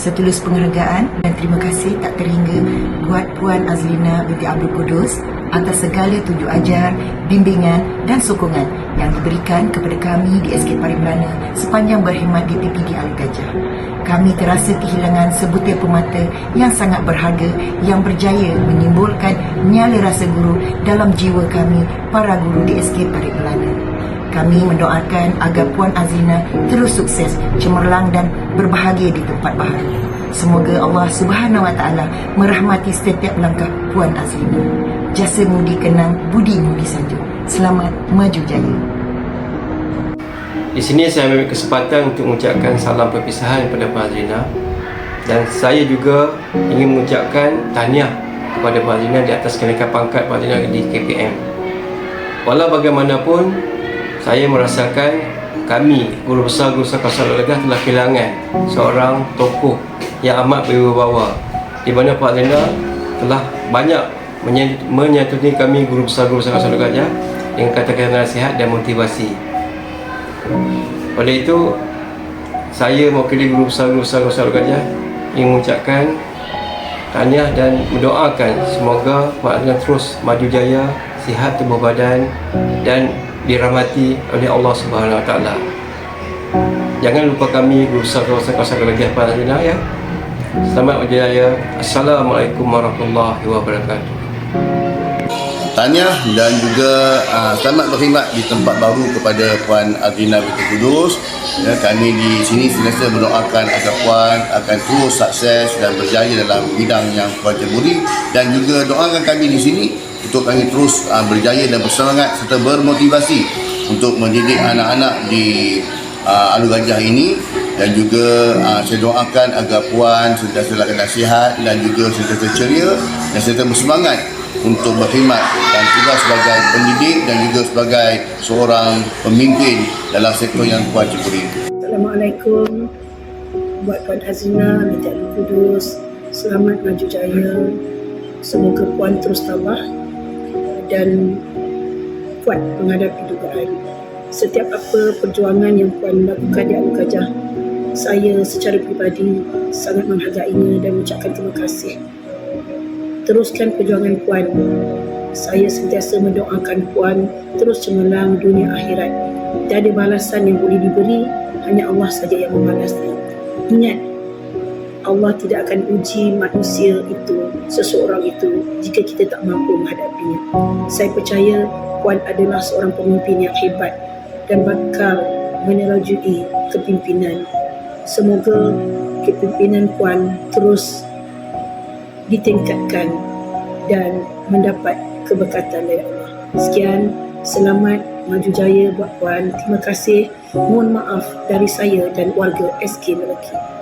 Setulus penghargaan dan terima kasih tak terhingga buat Puan Azlina binti Abdul Kudus atas segala tunjuk ajar, bimbingan dan sokongan yang diberikan kepada kami di SK Paling Melana sepanjang berkhidmat di PPD Alur Gajah. Kami terasa kehilangan sebutir pemata yang sangat berharga yang berjaya menimbulkan nyala rasa guru dalam jiwa kami para guru di SK Paling Melana. Kami mendoakan agar Puan Azina terus sukses, cemerlang dan berbahagia di tempat baharu. Semoga Allah Subhanahu Wa Taala merahmati setiap langkah Puan Azina. Jasa mudi kenang, budi mudi sanjung. Selamat maju jaya. Di sini saya ambil kesempatan untuk mengucapkan salam perpisahan kepada Puan Azrina dan saya juga ingin mengucapkan tahniah kepada Puan Azrina di atas kenaikan pangkat Puan Azrina di KPM. Walau bagaimanapun, saya merasakan kami guru besar guru besar Kawasan Legah telah kehilangan seorang tokoh yang amat berwibawa di mana Puan Azrina telah banyak menyatuni kami guru besar guru besar Kawasan Legah dengan kata-kata nasihat dan motivasi. Oleh itu saya mewakili guru besar guru besar Kawasan Gajah ingin mengucapkan tahniah dan mendoakan semoga Pak Azlan terus maju jaya, sihat tubuh badan dan dirahmati oleh Allah Subhanahu Wa Taala. Jangan lupa kami besar kawasan kawasan Gajah Pak Azlan ya. Selamat berjaya. Assalamualaikum warahmatullahi wabarakatuh. Tahniah dan juga uh, selamat berkhidmat di tempat baru kepada Puan Azrina binti Kudus. Ya, kami di sini sentiasa mendoakan agar Puan akan terus sukses dan berjaya dalam bidang yang Puan ceburi dan juga doakan kami di sini untuk kami terus uh, berjaya dan bersemangat serta bermotivasi untuk mendidik anak-anak di uh, Alu Gajah ini. Dan juga uh, saya doakan agar Puan sentiasa dalam sihat dan juga sentiasa ceria dan sentiasa bersemangat untuk berkhidmat dan juga sebagai pendidik dan juga sebagai seorang pemimpin dalam sektor yang Puan ceburi. Assalamualaikum. Buat Puan Hazina Binti Abdul Kudus selamat maju jaya. Semoga Puan terus tabah dan kuat menghadapi dugaan setiap apa perjuangan yang Puan lakukan di Alu Gajah saya secara peribadi sangat menghargainya dan mengucapkan terima kasih. Teruskan perjuangan Puan saya sentiasa mendoakan Puan terus cemerlang dunia akhirat. Tiada balasan yang boleh diberi hanya Allah saja yang membalasnya. Ingat Allah tidak akan uji manusia itu, seseorang itu jika kita tak mampu menghadapinya. Saya percaya Puan adalah seorang pemimpin yang hebat dan bakal menerajui kepimpinan. Semoga kepimpinan Puan terus ditingkatkan dan mendapat keberkatan dari Allah. Sekian, selamat maju jaya buat Puan. Terima kasih. Mohon maaf dari saya dan warga SK Melaki.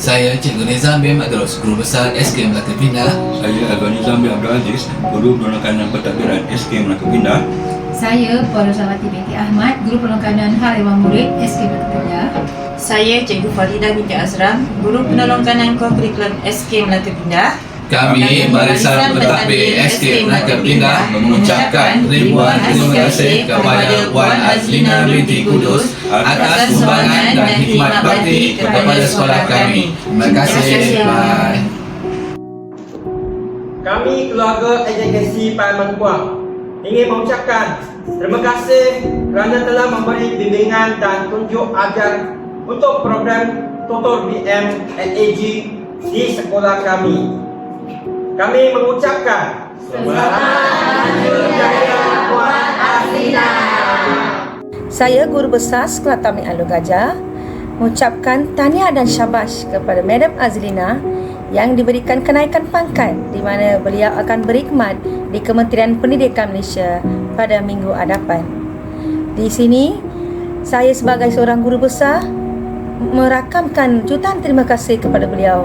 Saya Cikgu Nizam bin Madros, Guru Besar SK Melaka Pindah. Saya Abang Nizam bin Abdul Aziz, Guru Perlengkanan Pentadbiran SK Melaka Pindah. Saya Puan Rosawati binti Ahmad, Guru Perlengkanan Hal Ewan Murid SK Melaka Pindah. Saya Cikgu Farida binti Azram, Guru Penolong Kanan Kurikulum SK Melaka Pindah. Kami Barisan Pentadbir SK Melaka Pindah mengucapkan ribuan terima kasih kepada Puan Azlina binti Kudus atas sumbangan dan hikmat bakti kepada sekolah kami. Terima kasih. Bye. Kami keluarga agensi Parlimen Puang ingin mengucapkan terima kasih kerana telah memberi bimbingan dan tunjuk ajar untuk program Tutor BM at AG di sekolah kami. Kami mengucapkan Saya Guru Besar Sekolah Tamik Alu Gajah mengucapkan tahniah dan syabas kepada Madam Azlina yang diberikan kenaikan pangkat di mana beliau akan berkhidmat di Kementerian Pendidikan Malaysia pada minggu hadapan. Di sini, saya sebagai seorang guru besar merakamkan jutaan terima kasih kepada beliau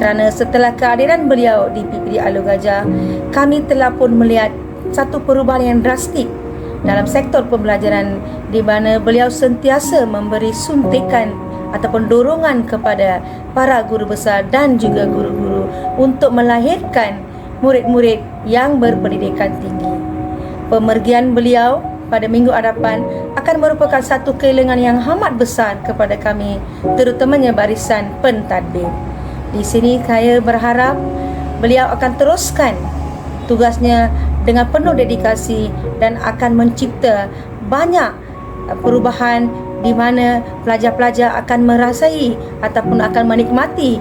kerana setelah kehadiran beliau di PPD Alu Gajah, kami telah pun melihat satu perubahan yang drastik dalam sektor pembelajaran di mana beliau sentiasa memberi suntikan ataupun dorongan kepada para guru besar dan juga guru-guru untuk melahirkan murid-murid yang berpendidikan tinggi. Pemergian beliau pada minggu hadapan akan merupakan satu kehilangan yang amat besar kepada kami, terutamanya barisan pentadbir. Di sini saya berharap beliau akan teruskan tugasnya dengan penuh dedikasi dan akan mencipta banyak uh, perubahan di mana pelajar-pelajar akan merasai ataupun akan menikmati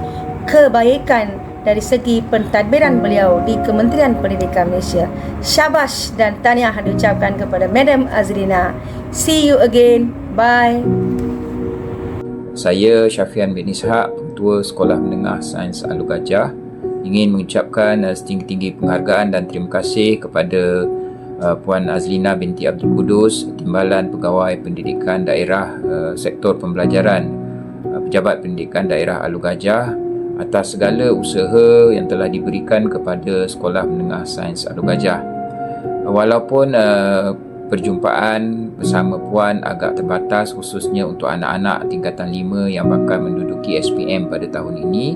kebaikan dari segi pentadbiran beliau di Kementerian Pendidikan Malaysia. Syabash dan tahniah diucapkan kepada Madam Azrina. See you again. Bye. Saya Syafian bin Ishaq, Ketua Sekolah Menengah Sains Alu Gajah ingin mengucapkan uh, setinggi-tinggi penghargaan dan terima kasih kepada uh, Puan Azlina binti Abdul Kudus, Timbalan Pegawai Pendidikan Daerah uh, Sektor Pembelajaran uh, Pejabat Pendidikan Daerah Alu Gajah atas segala usaha yang telah diberikan kepada Sekolah Menengah Sains Alu Gajah. Walaupun uh, perjumpaan bersama Puan agak terbatas khususnya untuk anak-anak tingkatan 5 yang bakal menduduki SPM pada tahun ini,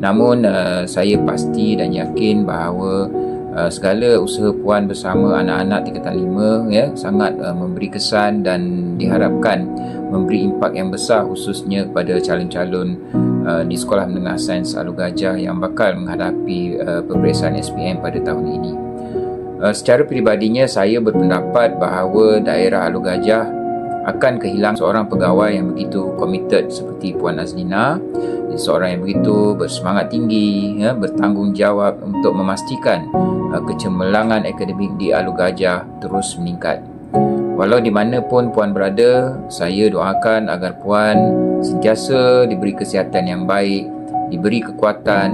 Namun uh, saya pasti dan yakin bahawa uh, segala usaha puan bersama anak-anak tingkatan 5 ya sangat uh, memberi kesan dan diharapkan memberi impak yang besar khususnya kepada calon-calon uh, di Sekolah Menengah Sains Alu Gajah yang bakal menghadapi uh, peperiksaan SPM pada tahun ini. Uh, secara peribadinya saya berpendapat bahawa daerah Alu Gajah akan kehilangan seorang pegawai yang begitu komited seperti Puan Azlina seorang yang begitu bersemangat tinggi ya, bertanggungjawab untuk memastikan uh, kecemerlangan akademik di Alu Gajah terus meningkat walau di mana pun Puan berada saya doakan agar Puan sentiasa diberi kesihatan yang baik diberi kekuatan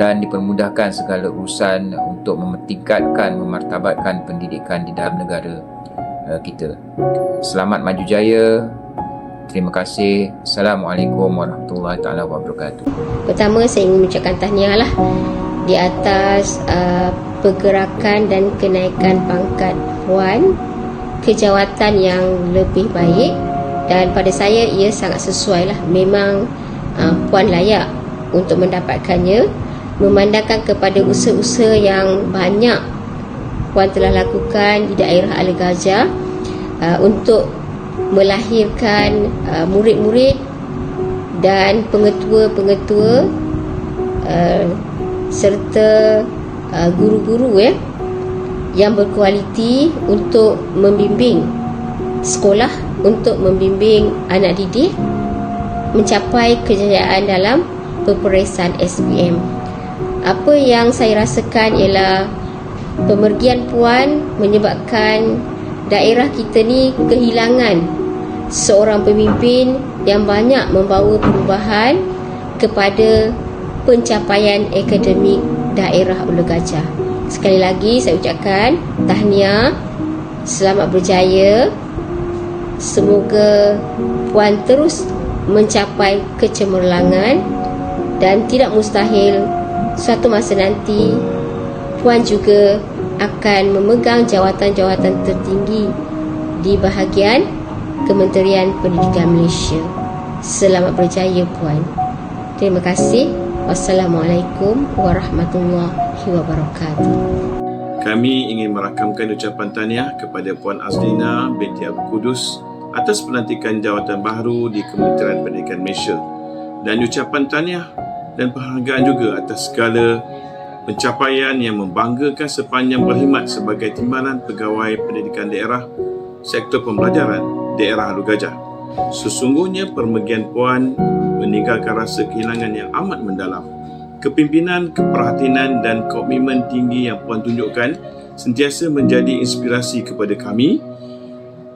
dan dipermudahkan segala urusan untuk mementingkatkan memartabatkan pendidikan di dalam negara uh, kita. Selamat maju jaya. Terima kasih. Assalamualaikum warahmatullahi taala wabarakatuh. Pertama saya ingin mengucapkan tahniah lah di atas uh, pergerakan dan kenaikan pangkat puan ke jawatan yang lebih baik dan pada saya ia sangat sesuai lah memang uh, puan layak untuk mendapatkannya. Memandangkan kepada usaha-usaha yang banyak puan telah lakukan di daerah Al Gajah uh, untuk melahirkan uh, murid-murid dan pengetua-pengetua uh, serta uh, guru-guru ya yang berkualiti untuk membimbing sekolah untuk membimbing anak didik mencapai kejayaan dalam peperiksaan SPM. Apa yang saya rasakan ialah pemergian puan menyebabkan daerah kita ni kehilangan seorang pemimpin yang banyak membawa perubahan kepada pencapaian akademik daerah Ulu Gajah. Sekali lagi saya ucapkan tahniah, selamat berjaya. Semoga puan terus mencapai kecemerlangan dan tidak mustahil suatu masa nanti Puan juga akan memegang jawatan-jawatan tertinggi di bahagian Kementerian Pendidikan Malaysia. Selamat berjaya Puan. Terima kasih. Wassalamualaikum warahmatullahi wabarakatuh. Kami ingin merakamkan ucapan tahniah kepada Puan Azlina binti Abu Kudus atas pelantikan jawatan baru di Kementerian Pendidikan Malaysia dan ucapan tahniah dan penghargaan juga atas segala pencapaian yang membanggakan sepanjang berkhidmat sebagai timbalan pegawai pendidikan daerah sektor pembelajaran daerah Hulu Gajah. Sesungguhnya permergian puan meninggalkan rasa kehilangan yang amat mendalam. Kepimpinan, keperhatian dan komitmen tinggi yang puan tunjukkan sentiasa menjadi inspirasi kepada kami.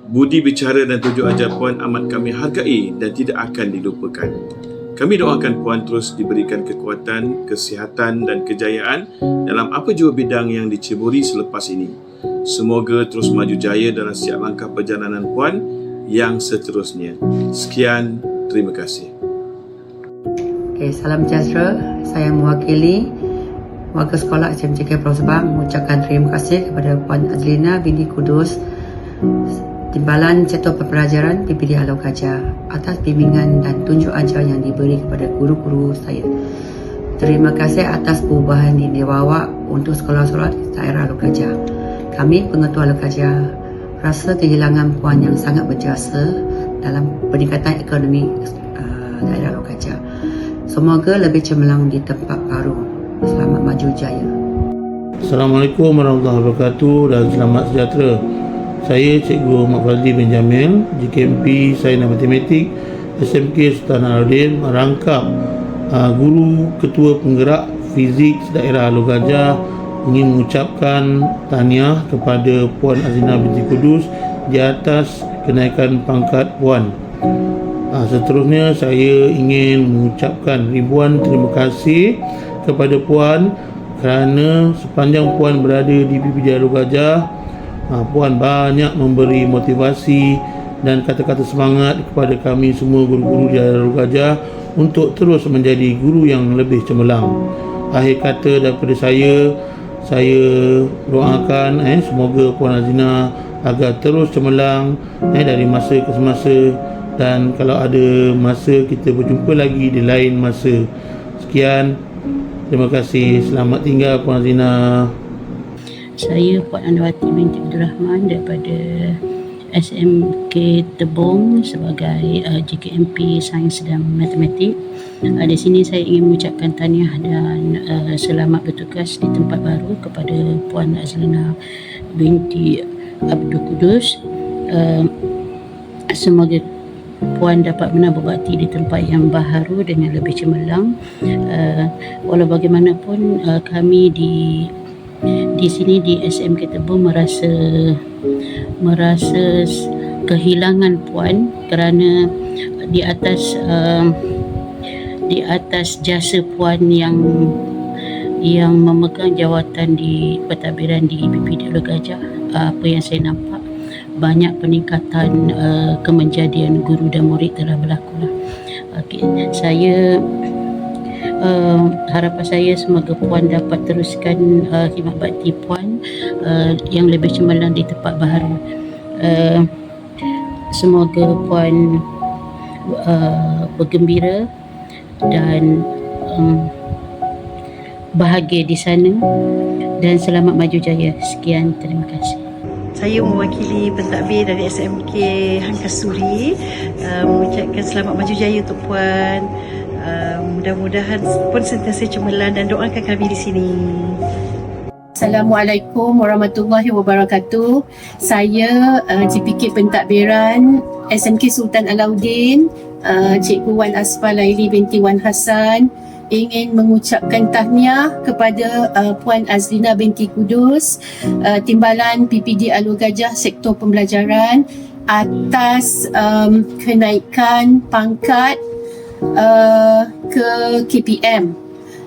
Budi bicara dan tujuh ajar puan amat kami hargai dan tidak akan dilupakan. Kami doakan Puan terus diberikan kekuatan, kesihatan dan kejayaan dalam apa jua bidang yang diceburi selepas ini. Semoga terus maju jaya dalam setiap langkah perjalanan Puan yang seterusnya. Sekian, terima kasih. Okay, salam sejahtera. Saya mewakili warga sekolah SMCK Pulau Sebang mengucapkan terima kasih kepada Puan Azlina binti Kudus Timbalan Sektor Pembelajaran PPD Alau Gajah atas bimbingan dan tunjuk ajar yang diberi kepada guru-guru saya. Terima kasih atas perubahan yang dibawa untuk sekolah-sekolah di daerah Alau Gajah. Kami pengetua Alau Gajah rasa kehilangan puan yang sangat berjasa dalam peningkatan ekonomi uh, daerah Lokaja. Semoga lebih cemerlang di tempat baru. Selamat maju jaya. Assalamualaikum warahmatullahi wabarakatuh dan selamat sejahtera. Saya Cikgu Mak Fazli bin Jamil, JKMP Sains dan Matematik, SMK Sultan Alauddin merangkap uh, guru ketua penggerak fizik daerah Alor Gajah ingin mengucapkan tahniah kepada Puan Azina binti Kudus di atas kenaikan pangkat Puan. Uh, seterusnya saya ingin mengucapkan ribuan terima kasih kepada Puan kerana sepanjang Puan berada di PPD Alor Gajah ha, Puan banyak memberi motivasi dan kata-kata semangat kepada kami semua guru-guru di Alor Gajah untuk terus menjadi guru yang lebih cemerlang. Akhir kata daripada saya saya doakan eh, semoga Puan Azina agar terus cemerlang eh, dari masa ke semasa dan kalau ada masa kita berjumpa lagi di lain masa sekian Terima kasih. Selamat tinggal Puan Zina. Saya Puan Anwati binti Abdul Rahman daripada SMK Tebong sebagai uh, JKMP Sains dan Matematik. Uh, di sini saya ingin mengucapkan tahniah dan uh, selamat bertugas di tempat baru kepada Puan Azlina binti Abdul Kudus. Uh, semoga Puan dapat benar berbakti di tempat yang baharu dengan lebih cemerlang. Uh, walau bagaimanapun uh, kami di di sini di SMK Tebong merasa merasa kehilangan puan kerana di atas uh, di atas jasa puan yang yang memegang jawatan di pentadbiran di PPD Ulu Gajah apa yang saya nampak banyak peningkatan uh, kemenjadian guru dan murid telah berlaku lah. Okay. Saya uh, harapan saya semoga puan dapat teruskan uh, khidmat bakti puan uh, yang lebih cemerlang di tempat baharu. Uh, semoga puan uh, bergembira dan um, bahagia di sana dan selamat maju jaya. Sekian, terima kasih. Saya mewakili pentadbir dari SMK Hangkasuri uh, mengucapkan selamat maju jaya untuk Puan. Uh, mudah-mudahan Puan sentiasa cemerlang dan doakan kami di sini. Assalamualaikum warahmatullahi wabarakatuh. Saya uh, JPK Pentadbiran SMK Sultan Alauddin, uh, Cikgu Wan Asfal Laili binti Wan Hassan ingin mengucapkan tahniah kepada uh, Puan Azlina binti Kudus, uh, Timbalan PPD Alur Gajah Sektor Pembelajaran atas um, kenaikan pangkat uh, ke KPM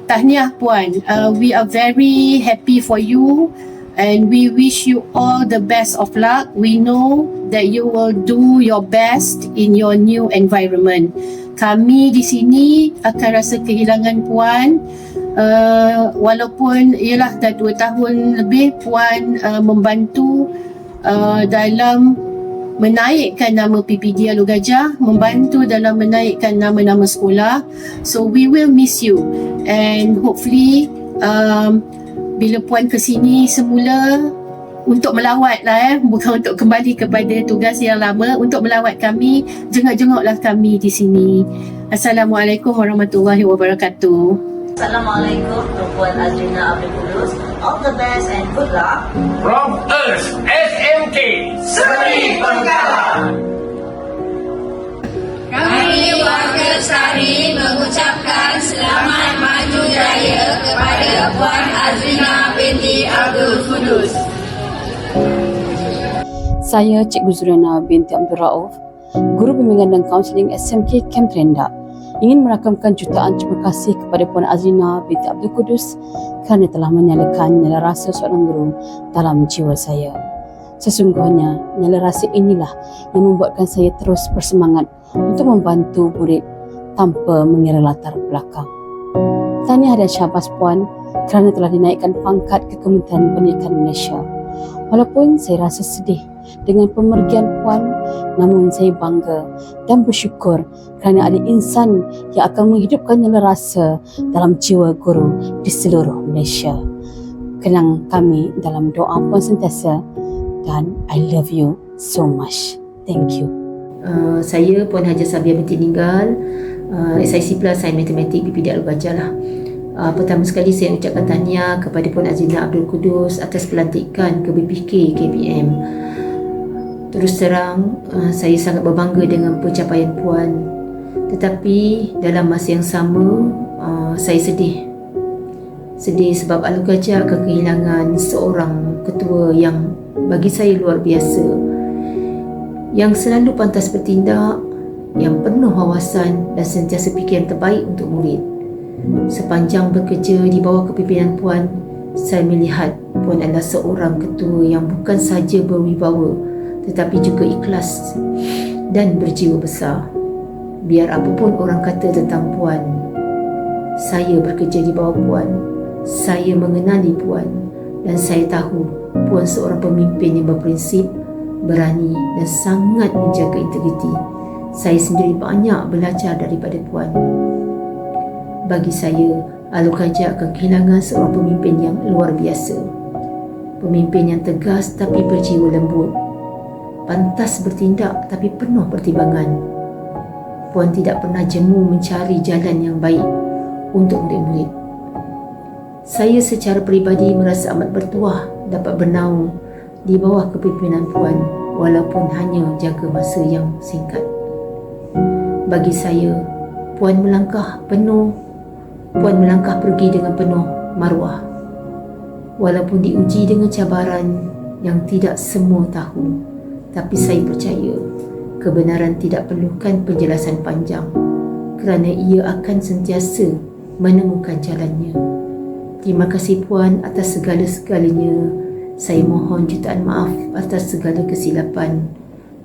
tahniah puan. Uh, we are very happy for you and we wish you all the best of luck. We know that you will do your best in your new environment kami di sini akan rasa kehilangan puan uh, walaupun ialah dah dua tahun lebih puan uh, membantu uh, dalam menaikkan nama PPD Alur Gajah, membantu dalam menaikkan nama-nama sekolah. So we will miss you and hopefully um, bila puan ke sini semula untuk melawat lah eh, bukan untuk kembali kepada tugas yang lama, untuk melawat kami, jenguk-jenguklah kami di sini. Assalamualaikum warahmatullahi wabarakatuh. Assalamualaikum Tuan Azrina Abdul Kudus. All the best and good luck. From us, SMK Seri Bengkala. Kami warga Sari mengucapkan selamat maju jaya kepada Puan Azrina binti Abdul Kudus. Saya Cikgu Zuriana binti Abdul Rauf, Guru Bimbingan dan Kaunseling SMK Camp Trendak ingin merakamkan jutaan terima kasih kepada Puan Azrina binti Abdul Kudus kerana telah menyalakan nyala rasa seorang guru dalam jiwa saya. Sesungguhnya, nyala rasa inilah yang membuatkan saya terus bersemangat untuk membantu murid tanpa mengira latar belakang. Tahniah dan syabas Puan kerana telah dinaikkan pangkat ke Kementerian Pendidikan Malaysia. Walaupun saya rasa sedih dengan pemergian Puan, namun saya bangga dan bersyukur kerana ada insan yang akan menghidupkan nyala rasa dalam jiwa guru di seluruh Malaysia. Kenang kami dalam doa Puan sentiasa dan I love you so much. Thank you. Uh, saya Puan Haji Sabia binti Ninggal uh, SIC Plus Sains Matematik BPD Alur Gajah lah uh, Pertama sekali saya ucapkan tahniah kepada Puan Azina Abdul Kudus atas pelantikan ke BPK KPM Terus terang uh, saya sangat berbangga dengan pencapaian Puan. Tetapi dalam masa yang sama uh, saya sedih. Sedih sebab Alur Gajah akan kehilangan seorang ketua yang bagi saya luar biasa. Yang selalu pantas bertindak, yang penuh wawasan dan sentiasa fikir yang terbaik untuk murid. Sepanjang bekerja di bawah kepimpinan Puan, saya melihat Puan adalah seorang ketua yang bukan sahaja berwibawa tetapi juga ikhlas dan berjiwa besar. Biar apapun orang kata tentang Puan, saya bekerja di bawah Puan. Saya mengenali Puan dan saya tahu Puan seorang pemimpin yang berprinsip berani dan sangat menjaga integriti. Saya sendiri banyak belajar daripada Puan. Bagi saya, Alur Kaja akan kehilangan seorang pemimpin yang luar biasa. Pemimpin yang tegas tapi berjiwa lembut. Pantas bertindak tapi penuh pertimbangan. Puan tidak pernah jemu mencari jalan yang baik untuk murid-murid. Saya secara peribadi merasa amat bertuah dapat bernaung di bawah kepimpinan Puan walaupun hanya jaga masa yang singkat. Bagi saya, Puan melangkah penuh, Puan melangkah pergi dengan penuh maruah. Walaupun diuji dengan cabaran yang tidak semua tahu, tapi saya percaya kebenaran tidak perlukan penjelasan panjang kerana ia akan sentiasa menemukan jalannya. Terima kasih Puan atas segala-segalanya saya mohon jutaan maaf atas segala kesilapan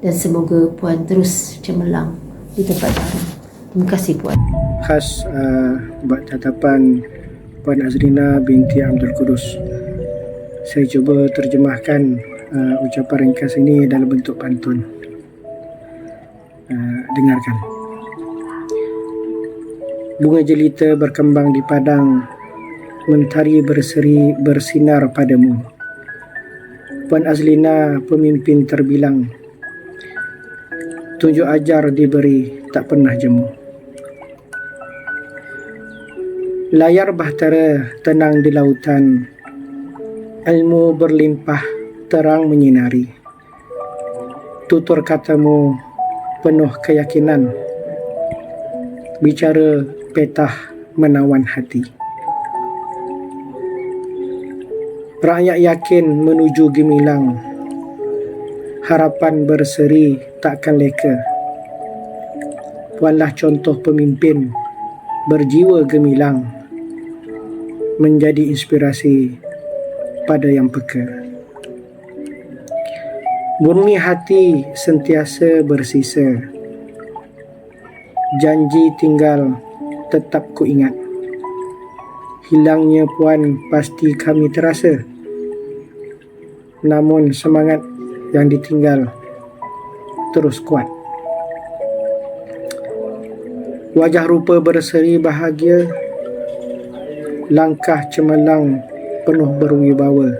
dan semoga Puan terus cemerlang di tempat baru. Terima kasih Puan. Khas uh, tatapan Puan Azrina binti Abdul Kudus. Saya cuba terjemahkan uh, ucapan ringkas ini dalam bentuk pantun. Uh, dengarkan. Bunga jelita berkembang di padang mentari berseri bersinar padamu. Puan Azlina pemimpin terbilang Tunjuk ajar diberi tak pernah jemu Layar bahtera tenang di lautan. Ilmu berlimpah terang menyinari. Tutur katamu penuh keyakinan. Bicara petah menawan hati. Rakyat yakin menuju gemilang. Harapan berseri takkan leka. Puanlah contoh pemimpin Berjiwa gemilang Menjadi inspirasi pada yang peka. Murni hati sentiasa bersisa. Janji tinggal tetap ku ingat Hilangnya puan pasti kami terasa. Namun semangat yang ditinggal terus kuat. Wajah rupa berseri bahagia, langkah cemerlang penuh berwibawa.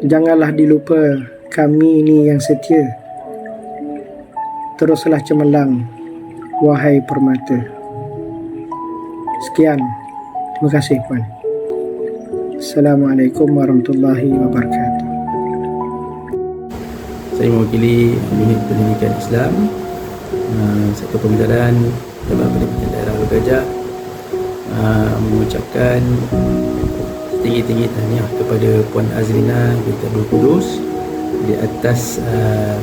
Janganlah dilupa kami ini yang setia. Teruslah cemerlang, wahai permata. Sekian, terima kasih puan. Assalamualaikum warahmatullahi wabarakatuh. Saya mewakili Unit Pendidikan Islam uh, Satu Pembidaran Jemaah Pendidikan Daerah Alur Gajah uh, Mengucapkan Tinggi-tinggi tahniah kepada Puan Azrina binti Abdul Kudus Di atas uh,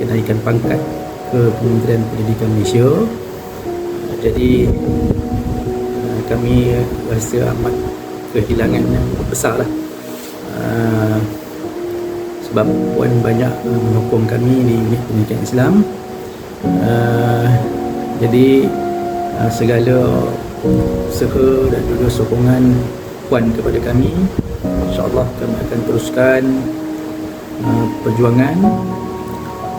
Kenaikan pangkat ke Kementerian Pendidikan Malaysia. Jadi Kami rasa amat kehilangan yang besar lah. Sebab puan banyak menyokong kami di unit pendidikan Islam. Uh, jadi uh, segala usaha dan juga sokongan puan kepada kami insyaAllah kami akan teruskan uh, perjuangan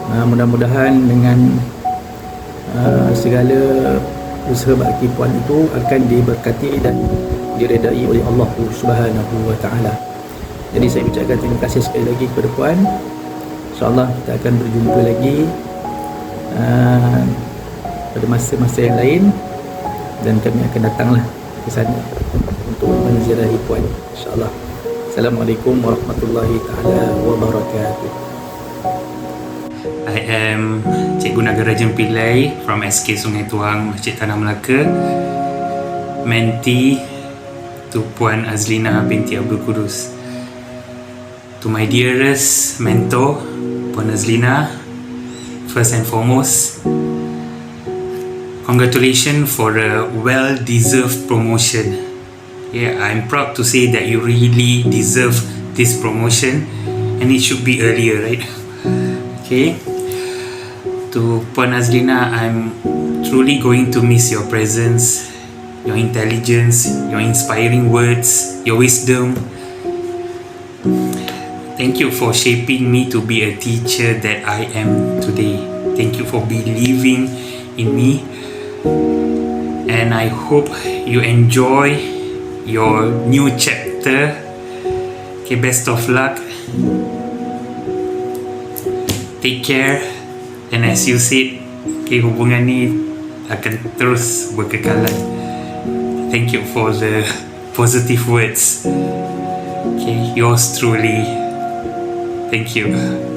uh, mudah-mudahan dengan uh, segala usaha bakti puan itu akan diberkati dan diredai oleh Allah Subhanahu wa taala. Jadi saya ucapkan terima kasih sekali lagi kepada Puan. InsyaAllah kita akan berjumpa lagi uh, pada masa-masa yang lain dan kami akan datanglah ke sana untuk menziarahi Puan. InsyaAllah. Assalamualaikum warahmatullahi taala wabarakatuh. I am Cikgu Nagarajan Pillai from SK Sungai Tuang, Masjid Tanah Melaka. Mentee to Puan Azlina binti Abdul Kudus. To my dearest mentor, Puan Azlina, first and foremost, congratulations for a well-deserved promotion. Yeah, I'm proud to say that you really deserve this promotion and it should be earlier, right? Okay. To Puan Azlina, I'm truly going to miss your presence, your intelligence, your inspiring words, your wisdom. Thank you for shaping me to be a teacher that I am today. Thank you for believing in me. And I hope you enjoy your new chapter. Okay, best of luck. Take care. And as you said, okay, hubungan ni akan terus berkekalan. Thank you for the positive words. Okay, yours truly. Thank you.